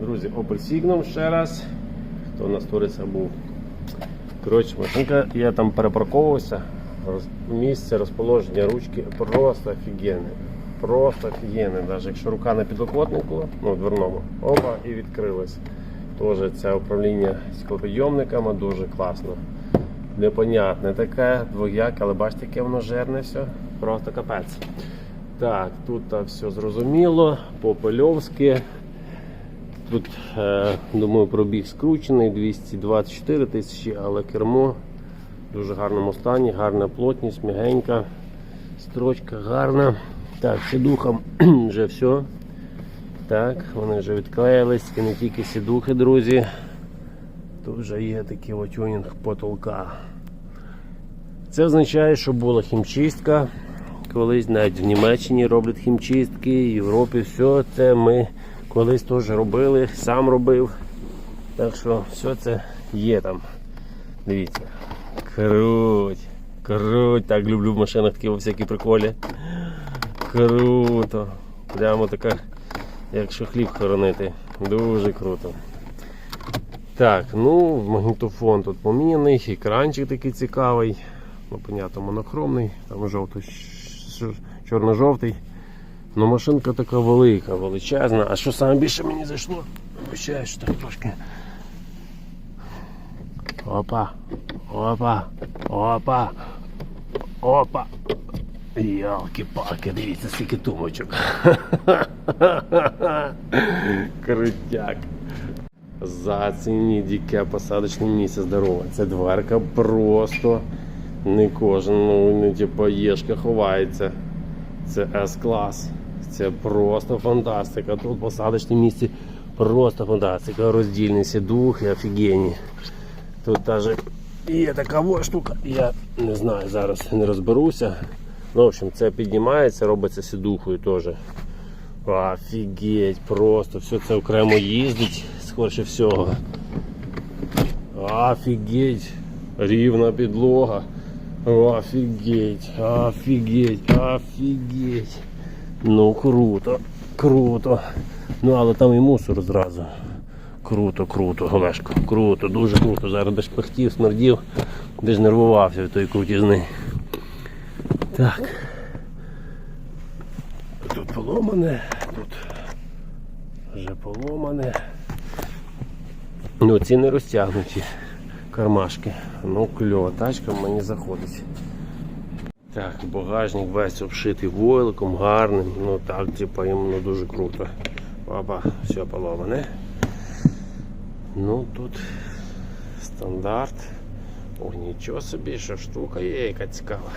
Друзі, Opel Signum ще раз. Хто у нас туриця був. Коротше, машинка, я там перепарковувався. Роз- Місце розположення ручки просто офігенне. Просто офігенне. Навіть якщо рука на підлокотнику, ну дверному, опа, і відкрилась. Теж це управління склопідйомниками дуже класно. Непонятне таке, двояке, але бачите, яке воно жирне все. Просто капець. Так, тут все зрозуміло, по-польовськи. Тут, е, думаю, пробіг скручений 224 тисячі, але кермо в дуже гарному стані, гарна плотність, м'ягенька, строчка гарна. Так, сідухам вже все. Так, вони вже відклеїлись, і не тільки сідухи, друзі. Тут вже є такий от тюнінг потолка. Це означає, що була хімчистка. Колись навіть в Німеччині роблять хімчистки, в Європі все це ми колись теж робили, сам робив. Так що все це є там. Дивіться. Круть. Круть. Так люблю в машинах такі всякі приколі. Круто. Прямо така, якщо хліб хоронити. Дуже круто. Так, ну, магнітофон тут поміняний, екранчик такий цікавий. Ну, понятно, монохромний, там жовто чорно-жовтий. Ну, машинка така велика, величезна. А що саме більше мені зайшло? Вибачаю, що так трошки. Опа, опа, опа, опа. Ялки-палки, дивіться, скільки тумочок. Крутяк. Зацініть, яке посадочне місце здорове. Це дверка просто не кожен, ну не типу єшка ховається. Це С-клас. Це просто фантастика. Тут посадочне місце просто фантастика. Роздільний сідух і офігенні. Тут навіть є така штука, я не знаю, зараз не розберуся. Ну, в общем, це піднімається, робиться сідухою теж. Офігеть, просто все це окремо їздить, скорше всього. Офігеть, рівна підлога. Офігеть, офігеть, офігеть. Ну круто, круто. Ну але там і мусор зразу. Круто, круто, Олешко, круто, дуже круто. Зараз десь пихтів, смердів, десь нервувався від тої крутізни. Так. Тут поломане, тут вже поломане. Ну, ці не розтягнуті кармашки. Ну, кльова тачка мені заходить. Так, багажник весь обшитий войликом, гарним. Ну так, типа, іменно дуже круто. Папа, все поломане. Ну тут стандарт. О, нічого собі, що штука є, яка цікава.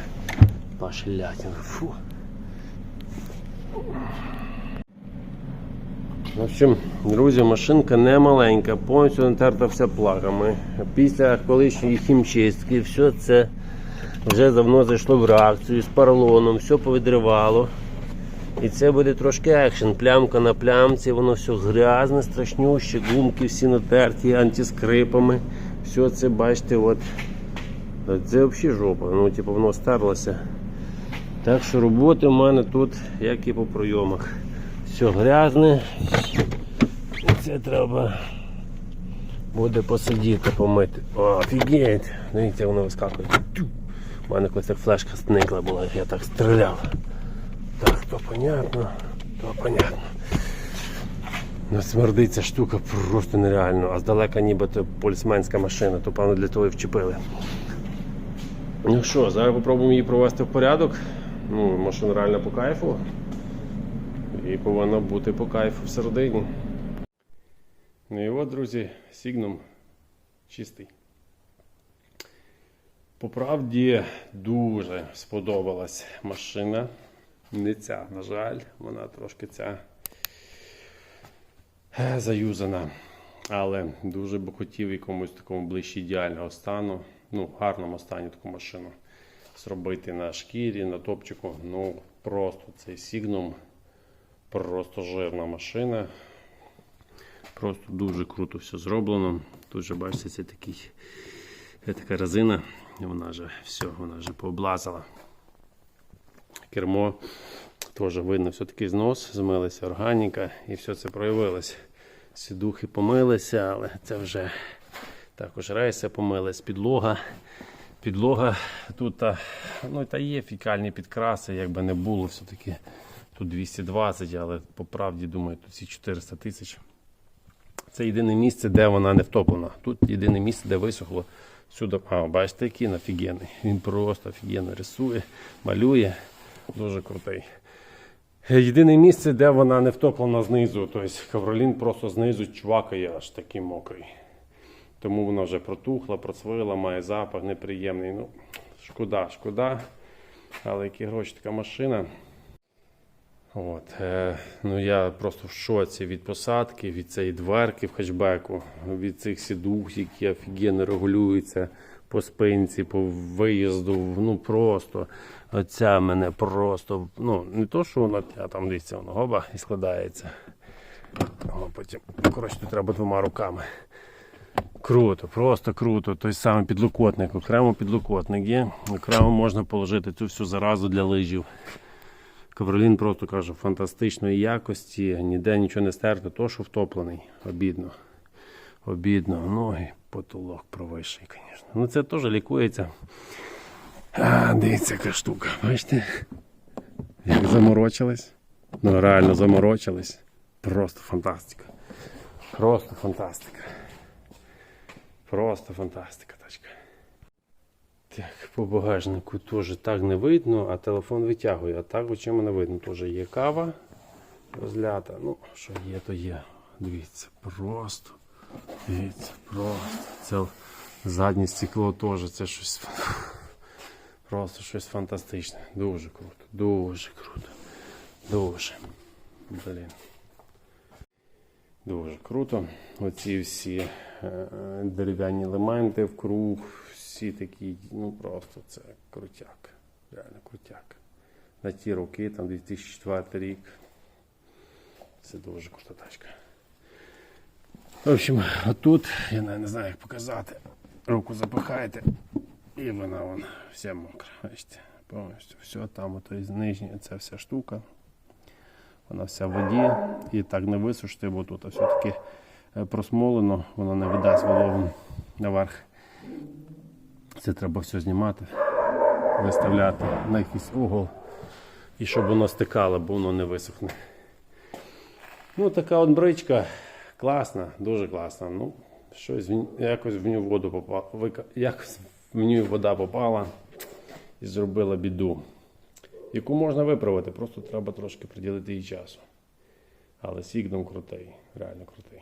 Пашлятина. Фу. В общем, друзі, машинка не маленька, повністю натерта вся плагами. Після колишньої хімчистки все це вже давно зайшло в реакцію з поролоном, все повідривало. І це буде трошки екшен. Плямка на плямці, воно все грязне, страшнюще, гумки всі натерті антискрипами. Все це бачите, от. Це взагалі жопа. Ну, типу, воно стерлося. Так що роботи в мене тут, як і по пройомах. Все грязне. Це треба буде посидіти, помити. О, офігеть! Дивіться, воно вискакує. У мене колись як флешка зникла була, я так стріляв. Так, то понятно, то понятно. Ну, смердить ця штука просто нереально, а здалека нібито полісменська машина, то певно для того і вчепили. Ну що, зараз попробуємо її провести в порядок. Ну, машина реально по кайфу. І повинна бути по кайфу всередині. Ну і от, друзі, сігном чистий. По правді дуже сподобалась машина. Не ця, на жаль, вона трошки ця е, заюзана. Але дуже би хотів якомусь такому ближче ідеального стану, ну, гарному стані таку машину зробити на шкірі, на топчику. Ну, просто цей Signum, просто жирна машина. Просто дуже круто все зроблено. Тут же бачите, це такий, це така резина, вона вже все, вона вже пооблазила. Кермо теж видно, все-таки знос, змилася органіка і все це проявилось. Сідухи помилися, але це вже також рейси помились, підлога. Підлога тут ну, та є фікальні підкраси, якби не було, все-таки тут 220, але по правді думаю, тут ці 400 тисяч. Це єдине місце, де вона не втоплена. Тут єдине місце, де висохло. Сюди, а, бачите, який він офігенний. Він просто офігенно рисує, малює. Дуже крутий. Єдине місце, де вона не втоплена знизу. Тобто ковролін просто знизу чвакає аж такий мокрий. Тому вона вже протухла, процвила, має запах неприємний. Ну, шкода, шкода. Але які гроші така машина. От, е, ну я просто в шоці від посадки, від цієї дверки в хетчбеку, від цих сідух, які офігенно регулюються по спинці, по виїзду. Ну просто оця мене просто, ну не то, що вона а там дивіться, воно гоба і складається. О, потім, коротше, тут треба двома руками. Круто, просто круто. Той самий підлокотник, окремо підлокотник є, окремо можна положити цю всю заразу для лижів. Ковролін просто каже, фантастичної якості, ніде нічого не стерто, то що втоплений. Обідно. Обідно. І потолок провищий, звісно. Ну це теж лікується. А, дивіться, яка штука. Бачите? Як заморочились. Ну реально заморочились. Просто фантастика. Просто фантастика. Просто фантастика тачка. Так, по багажнику теж так не видно, а телефон витягує. А так очима не видно. Теж є кава розлята. Ну, що є, то є. Дивіться, просто. Дивіться, просто. Це заднє стекло теж це щось. Просто щось фантастичне. Дуже круто. Дуже круто. Дуже. Блін. Дуже круто. Оці всі дерев'яні елементи в круг, всі такі, ну просто це крутяк. Реально крутяк. На ті роки, там 2004 рік. Це дуже крута тачка. В общем, отут, я навіть не знаю, як показати. Руку запихаєте, і вона вон, вся мокра. Бачите, повністю все там, ото із нижня ця вся штука. Вона вся в воді і так не висушити, бо тут все-таки е, просмолено, воно не видасть вологу наверх. Це треба все знімати, виставляти на якийсь угол і щоб воно стикало, бо воно не висохне. Ну, така от бричка класна, дуже класна. Ну, щось якось в нього воду попала, якось в нього вода попала і зробила біду яку можна виправити, просто треба трошки приділити їй часу. Але Сігном крутий, реально крутий.